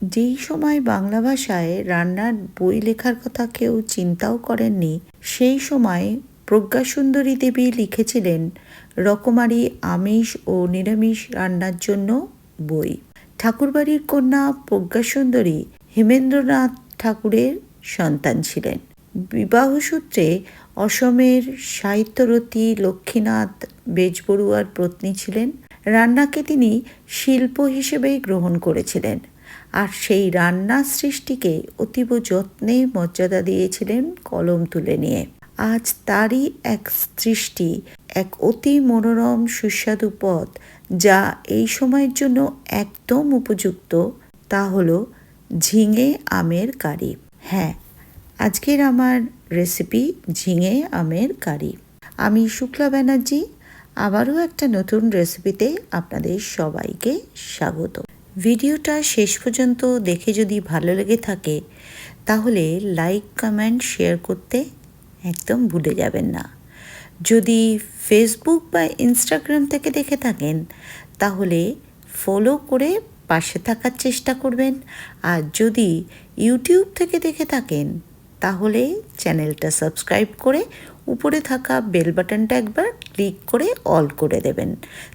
যেই সময় বাংলা ভাষায় রান্নার বই লেখার কথা কেউ চিন্তাও করেননি, সেই সময় প্রজ্ঞাসুন্দরী দেবী লিখেছিলেন রকমারি আমিষ ও নিরামিষ রান্নার জন্য বই। ঠাকুরবাড়ির কন্যা প্রজ্ঞাসুন্দরী হেমেন্দ্রনাথ ঠাকুরের সন্তান ছিলেন। বিবাহসূত্রে অসমের সাহিত্যরতী লক্ষ্মীনাথ বেজবড়ুয়ার পত্নী ছিলেন। রান্নাকে তিনি শিল্প হিসেবেই গ্রহণ করেছিলেন। আর সেই রান্না সৃষ্টিকে অতীব যত্নে মর্যাদা দিয়েছিলেন কলম তুলে নিয়ে। আজ তারই এক সৃষ্টি, এক অতি মনোরম সুস্বাদু পদ, যা এই সময়ের জন্য একদম উপযুক্ত, তা হলো ঝিঙে আমের কারি। হ্যাঁ আজকের আমার রেসিপি ঝিঙে আমের কারি। আমি শুক্লা ব্যানার্জি, আবারও একটা নতুন রেসিপিতে আপনাদের সবাইকে স্বাগত। ভিডিওটা শেষ পর্যন্ত দেখে যদি ভালো লেগে থাকে, তাহলে লাইক কমেন্ট শেয়ার করতে একদম ভুলে যাবেন না। যদি ফেসবুক বা ইনস্টাগ্রাম থেকে দেখে থাকেন, তাহলে ফলো করে পাশে থাকার চেষ্টা করবেন। আর যদি ইউটিউব থেকে দেখে থাকেন, তাহলে চ্যানেলটা সাবস্ক্রাইব করে উপরে থাকা বেল বাটনটা একবার ক্লিক করে অল করে দেবেন।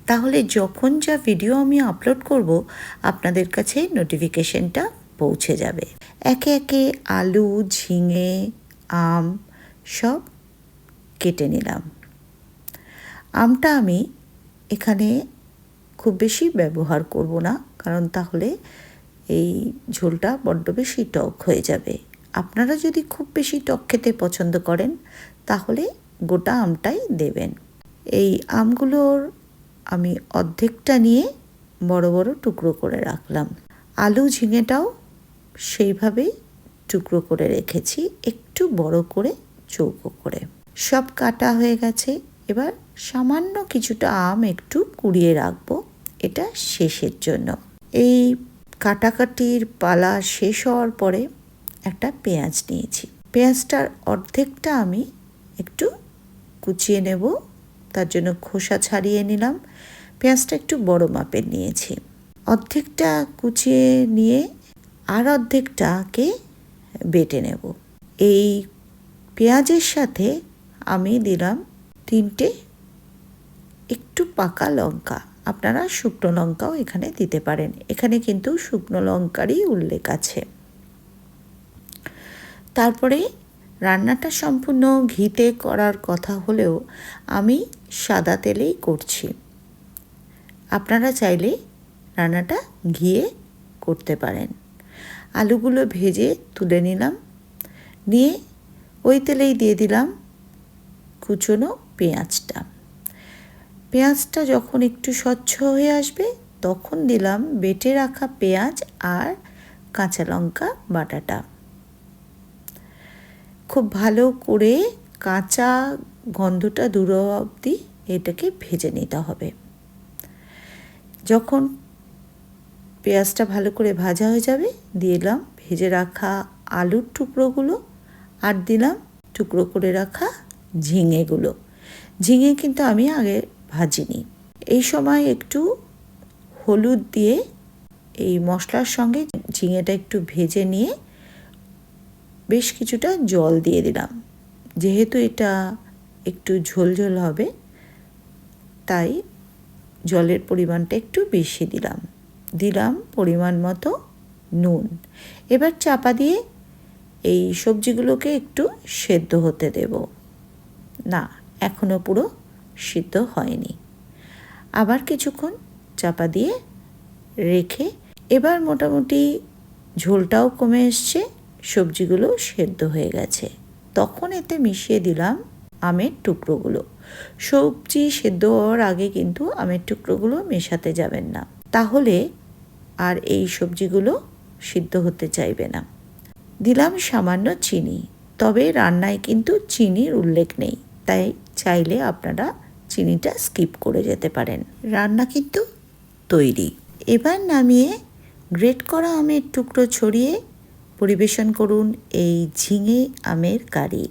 তাহলে যখন যা ভিডিও আমি আপলোড করব, আপনাদের কাছে নোটিফিকেশনটা পৌঁছে যাবে। একে একে আলু, ঝিঙে, আম সব কেটে নিলাম। আমটা আমি এখানে খুব বেশি ব্যবহার করব না, কারণ তাহলে এই ঝোলটা বড্ড বেশি টক হয়ে যাবে। আপনারা যদি খুব বেশি টক খেতে পছন্দ করেন, তাহলে গোটা আমটাই দেবেন। এই আমগুলোর আমি অর্ধেকটা নিয়ে বড় বড় টুকরো করে রাখলাম। আলু ঝিঙেটাও সেইভাবেই টুকরো করে রেখেছি, একটু বড় করে চৌকো করে। সব কাটা হয়ে গেছে, এবার সামান্য কিছুটা আম একটু কুড়িয়ে রাখব, এটা শেষের জন্য। এই কাটাকাটির পালা শেষ হওয়ার পরে একটা পেঁয়াজ নিয়েছি। পেঁয়াজটার অর্ধেকটা আমি একটু কুচিয়ে নেব, তার জন্য খোসা ছাড়িয়ে নিলাম। পেঁয়াজটা একটু বড় মাপের নিয়েছি। অর্ধেকটা কুচিয়ে নিয়ে আর অর্ধেকটাকে বেটে নেব। এই পেঁয়াজের সাথে আমি দিলাম তিনটে একটু পাকা লঙ্কা। আপনারা শুকনো লঙ্কাও এখানে দিতে পারেন। এখানে কিন্তু শুকনো লঙ্কারই উল্লেখ আছে। তারপরে রান্নাটা সম্পূর্ণ ঘিতে করার কথা হলেও আমি সাদা তেলেই করছি। আপনারা চাইলে রান্নাটা ঘিয়ে করতে পারেন। আলুগুলো ভেজে তুলে নিলাম। নিয়ে ওই তেলেই দিয়ে দিলাম কুচনো পেঁয়াজটা। পেঁয়াজটা যখন একটু স্বচ্ছ হয়ে আসবে, তখন দিলাম বেটে রাখা পেঁয়াজ আর কাঁচা লঙ্কা বাটাটা। খুব ভালো করে কাঁচা গন্ধটা দূর অবধি এটাকে ভেজে নিতে হবে। যখন পেঁয়াজটা ভালো করে ভাজা হয়ে যাবে দিলাম ভেজে রাখা আলুর টুকরোগুলো আর দিলাম টুকরো করে রাখা ঝিঙেগুলো। ঝিঙে কিন্তু আমি আগে ভাজিনি। এই সময় একটু হলুদ দিয়ে এই মশলার সঙ্গে ঝিঙেটা একটু ভেজে নিয়ে বেশ কিছুটা জল দিয়ে দিলাম। যেহেতু এটা একটু ঝোলঝোল হবে, তাই জলের পরিমাণটা একটু বেশি দিলাম। দিলাম পরিমাণ মতো নুন। এবার চাপা দিয়ে এই সবজিগুলোকে একটু সেদ্ধ হতে দেব। না এখনও পুরো সিদ্ধ হয়নি। আবার কিছুক্ষণ চাপা দিয়ে রেখে এবার মোটামুটি ঝোলটাও কমে এসছে। সবজিগুলো সেদ্ধ হয়ে গেছে। তখন এতে মিশিয়ে দিলাম আমের টুকরোগুলো। সবজি সেদ্ধ হওয়ার আগে কিন্তু আমের টুকরোগুলো মেশাতে যাবেন না। তাহলে আর এই সবজিগুলো সিদ্ধ হতে চাইবে না। দিলাম সামান্য চিনি। তবে রান্নায় কিন্তু চিনির উল্লেখ নেই। তাই চাইলে আপনারা চিনিটা স্কিপ করে যেতে পারেন। রান্না কিন্তু তৈরি। এবার নামিয়ে গ্রেট করা আমের টুকরো ছড়িয়ে পরিবেশন করুন এই ঝিঙে আমের কারি।